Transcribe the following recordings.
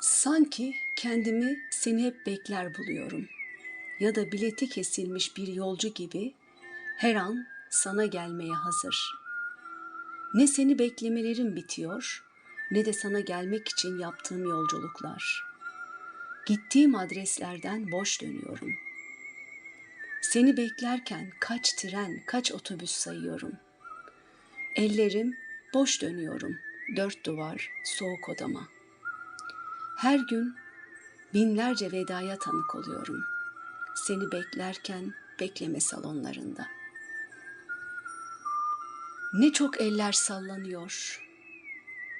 Sanki kendimi seni hep bekler buluyorum. Ya da bileti kesilmiş bir yolcu gibi her an sana gelmeye hazır. Ne seni beklemelerim bitiyor ne de sana gelmek için yaptığım yolculuklar. Gittiğim adreslerden boş dönüyorum. Seni beklerken kaç tren, kaç otobüs sayıyorum. Ellerim boş dönüyorum dört duvar soğuk odama. Her gün binlerce vedaya tanık oluyorum. Seni beklerken bekleme salonlarında. Ne çok eller sallanıyor,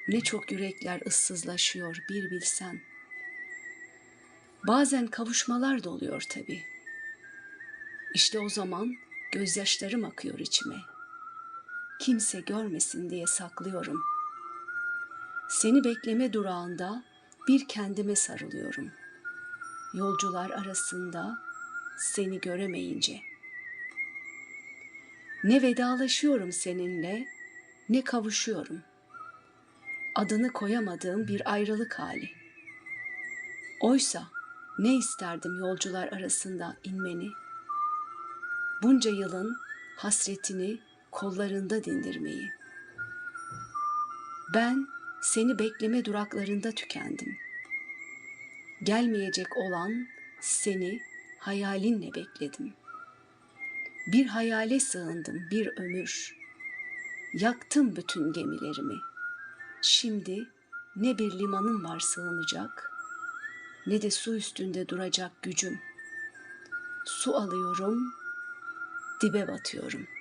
ne çok yürekler ıssızlaşıyor bir bilsen. Bazen kavuşmalar da oluyor tabii. İşte o zaman gözyaşlarım akıyor içime. Kimse görmesin diye saklıyorum. Seni bekleme durağında bir kendime sarılıyorum. Yolcular arasında seni göremeyince. Ne vedalaşıyorum seninle ne kavuşuyorum. Adını koyamadığım bir ayrılık hali. Oysa ne isterdim yolcular arasında inmeni. Bunca yılın hasretini kollarında dindirmeyi. Ben seni bekleme duraklarında tükendim. Gelmeyecek olan seni hayalinle bekledim. Bir hayale sığındım bir ömür. Yaktım bütün gemilerimi. Şimdi ne bir limanım var sığınacak, ne de su üstünde duracak gücüm. Su alıyorum, dibe batıyorum.''